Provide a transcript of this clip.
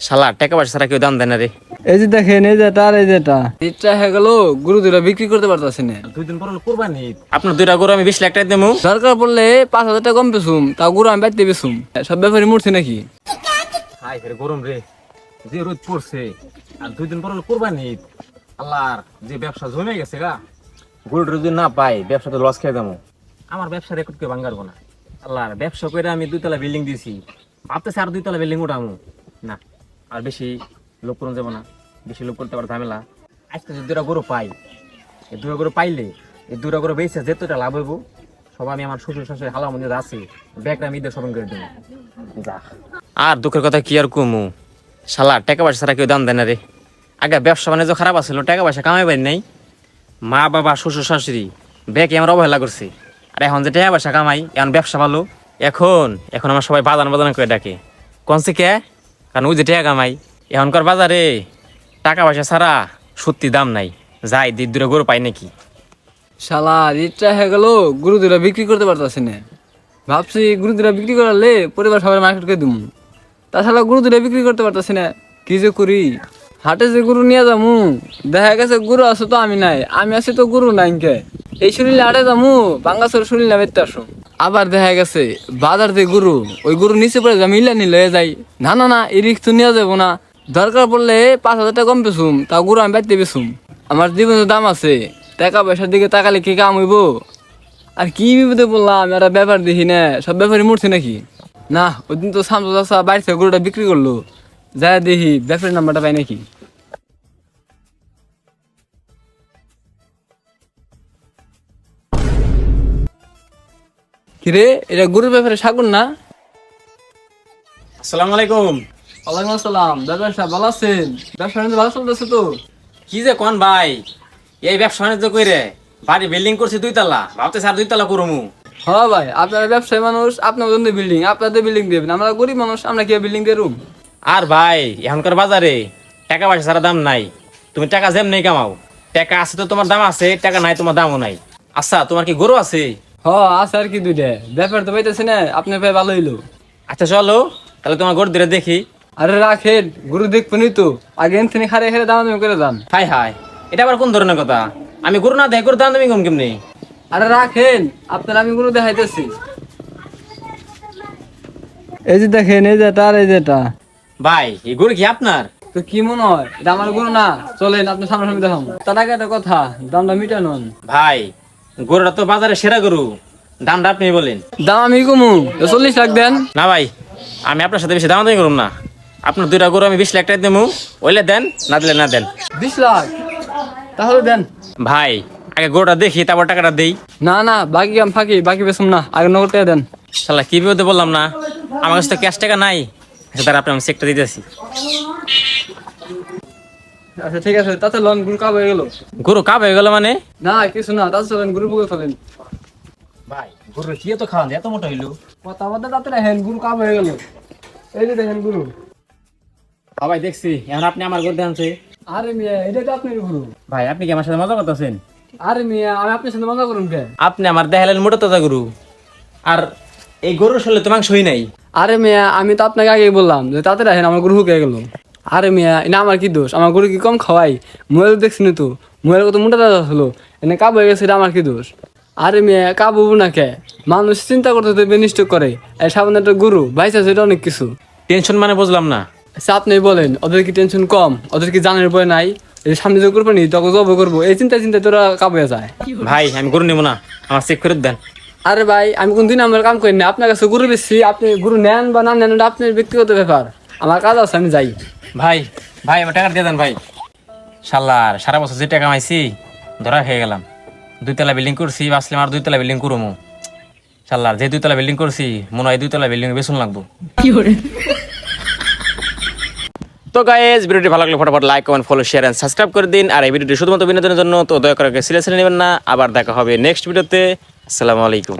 শালা টাকা পয়সা ছাড়া কেউ দাম দেয় না রে। এই যে দেখেন এই যেটা আর এই যেটা ইচ্ছা হয়ে গেল গরু দুটা বিক্রি করতে পারতাছি না। দুই দিন পর কোরবানি আপনার দুইটা গরু আমি বিশ লাখ টাকা দেবো। দরকার পড়লে পাঁচ হাজার টাকা কম পেছুম তা গরু আমি বাইতে বেছুম সব ব্যাপারে মরছি নাকি? হাই ফেরে গরম রে। যে রোদ পড়ছে আর দুই দিন পর কোরবানি আল্লাহর যে ব্যবসা জমে গেছে গা। গরুটা যদি না পাই ব্যবসা তো লস খেয়ে দেবো আমার ব্যবসা রেকর্ড কে ভাঙ্গারবো না আল্লাহর ব্যবসা করে আমি দুইতলা বিল্ডিং দিয়েছি। ভাবতেছি আর দুইতলা বিল্ডিং উঠামু। না। আর বেশি লোক করুন যাব না। বেশি লোক করতে পারো ঝামেলা। আজকে যদি দুটা গরু পাই, এই দুটা গরু পাইলে এই দুটা গরু বেঁচে যেতটা লাভ হইব, সব আমি আমার শ্বশুর শাশুড়ি হালা মন্দির আছে ব্যাগটা আমি শপিং করে দেবো। আর দুঃখের কথা কি আর কমু? শালা, টাকা পয়সা ছাড়া কেউ দাম দেয় না রে। আগে ব্যবসা বাণিজ্য খারাপ আছিল টাকা পয়সা কামাই পারি নাই। মা, বাবা, শ্বশুর শাশুড়ি, ব্যাগে আমার অবহেলা করছে। আর এখন যে টাকা পয়সা কামাই, এখন ব্যবসা ভালো। এখন এখন আমার সবাই বাদান বাজান করে ডাকে। কনসে কে কারণ ওই যে টাকা কামাই, এখনকার বাজারে টাকা পয়সা ছাড়া সত্যি দাম নাই। যাই, দিক দূরে গরু পাই নাকি? শালা ইচ্ছা হয়ে গেল, গরু দুটা বিক্রি করতে পারতাছি না। ভাবছি গরু দুটা বিক্রি করালে পরিবার সবাই মার্কেট করে দিমু। তাছাড়া গরু দুটা বিক্রি করতে পারতাছি না, কি যে করি? হাটে যে গরু নিয়ে যামু, দেখা গেছে গরু আছে তো আমি নাই, আমি আছি তো গরু নাই এই শরীরে হাটে যামু বাঙ্গাসর শরীর না বেরতে আসো আবার দেখা গেছে, বাজার যে গরু, ওই গরু নিচে পড়ে যা মিলা নিলে যাই না না না, এই রিক্স তো নিয়ে যাব না। দরকার পড়লে পাঁচ হাজার টাকা কম পেছুম তা গরু আমি বাইতে পেছুম আমার জীবনের দাম আছে, টাকা পয়সার দিকে তাকালে কি কাম হইব? আর কি বিপদে বললাম এরা ব্যাপার দেখি না, সব ব্যাপারে মরছে নাকি? না, ওই দিন তো সামসু চাষা বাড়ি থেকে গরুটা বিক্রি করল। যাই দেখি, ব্যাপারের নাম্বারটা পাই নাকি। কিরে এটা গরুর ব্যাপারে সাগুন না? আসসালামু আলাইকুম। ওয়ালাইকুম আসসালাম। ব্যবসা ভালো আছেন? ব্যবসা বাণিজ্য ভালো চলতেছে তো? কি যে কোন ভাই? এই ব্যবসা বাণিজ্য কইরে বাড়ি বিল্ডিং করছি দুইতলা ভাবতে স্যার দুইতলা করমু। হ্যাঁ ভাই আপনারা ব্যবসায়ী মানুষ আপনার জন্য বিল্ডিং আপনাদের বিল্ডিং দেবেন। আমরা গরিব মানুষ আমরা কি বিল্ডিং দিয়ে রুম? আর ভাই এখনকার বাজারে টাকা পয়সা ছাড়া দাম নাই। তুমি টাকা যেম নেই কামাও টাকা আছে তো তোমার দাম আছে টাকা নাই তোমার দামও নাই। আচ্ছা তোমার কি গরু আছে? হ আছে আর কি দুইটা। ব্যাপার তো পাইতেছে না আপনার ভাই ভালো হইল। আচ্ছা চলো তাহলে তোমার গরু ধরে দেখি। আরে রাখেন গুরু দেখবেনই তো। আগে এনথিনি খারে খারে দাম দামি করে দাম হাই হাই এটা আবার কোন ধরনের কথা? আমি গরু না দেখ গরু দাম তুমি কম কেমনি? আরে রাখেন আপনার আমি গুরু দেখাইতেছি। এই যে দেখেন এই যেটা আর এই যেটা ভাই এই গরু কি আপনার? তো কি মনে হয়? এটা আমার গুরু না। চলেন আপনার সামনে সামনে দেখাম তার আগে একটা কথা দামটা মিটানোন ভাই গরুটা তো বাজারে সেরা গরু। দামটা আপনি বলেন। দাম আমি কমু চল্লিশ লাখ দেন। না ভাই আমি আপনার সাথে বেশি দামাদামি করুম না। আপনার দুইটা গরু আমি বিশ লাখ টাকা দেবো। ওইলে দেন না দিলে না দেন। বিশ লাখ? তাহলে দেন। ভাই আগে গরুটা দেখি তারপর টাকাটা দেই। না না বাকি আমি ফাঁকি বাকি বেসুম না। আগে নগদ টাকা দেন। শালা কি বিপদে বললাম না? আমার কাছে তো ক্যাশ টাকা নাই। আচ্ছা তার আপনি আমি চেকটা দিতেছি। আচ্ছা ঠিক আছে তাতে লোন গুরু কাব হয়ে গেল। গরু কাপ হয়ে গেল মানে? না কিছু না তাতে চলেন গুরু বুকে ফেলেন ভাই গরু কি তো খাওয়ান? এত মোটা হইল? কথা বলতে তাতে দেখেন গুরু কাব হয়ে গেল। এই যে দেখেন গুরু। ভাই দেখছি এখন আপনি আমার গরু আরে মিয়া এটা তো আপনার গুরু। ভাই আপনি কি আমার সাথে মজা করতেছেন? আরে মিয়া আমি আপনার সাথে মজা করুন কে আপনি আমার দেখালেন মোটা তাজা গরু। আর এই গরুর শরীরে তো মাংসই নাই। আরে মিয়া আমি তো আপনাকে আগেই বললাম যে তাতে দেখেন আমার গরু হুকে গেল। আরে মিয়া এটা আমার কি দোষ? আমার গরু কি কম খাওয়াই? মোবাইল দেখছি না তো। মোবাইল কত মোটা দাদা হলো। এনে কাব হয়ে গেছে এটা আমার কি দোষ? আরে মিয়া কাবু না কে? মানুষ চিন্তা করতে তো বেনিষ্ট করে। এই সামনে একটা গরু ভাইসা সেটা অনেক কিছু। টেনশন মানে বুঝলাম না। আচ্ছা আপনি বলেন ওদের কি টেনশন কম? ওদের কি জানের বই নাই? এই সামনে যে করব নি তখন জব করব। এই চিন্তা চিন্তা তোরা কাবুয়ে যায়। ভাই আমি গরু নেব না। আমার চেক করে দেন। আরে ভাই আমি কোনদিন আমার কাম করি না। আপনার কাছে গুরু বেশি আপনি গুরু নেন বা না নেন ওটা আপনার ব্যক্তিগত ব্যাপার। আমার কাজ আছে আমি যাই। ভাই ভাই আমার টাকা দিয়ে দেন ভাই। শাল্লার সারা বছর যে টাকা কামাইছি ধরা খেয়ে গেলাম। দুইতলা বিল্ডিং করছি বাসলাম আর দুইতলা বিল্ডিং করব শাল্লার যে দুইতলা বিল্ডিং করছি মনে হয় দুইতলা বিল্ডিং বেসন লাগবো। তো গাইজ ভিডিওটি ভালো লাগলে ফটাফট like comment follow share and subscribe করে দিন। আর এই ভিডিওটি শুধুমাত্র বিনোদনের জন্য তো দয়া করে সিরিয়াসলি নেবেন না। আবার দেখা হবে নেক্সট ভিডিওতে আসসালামু আলাইকুম।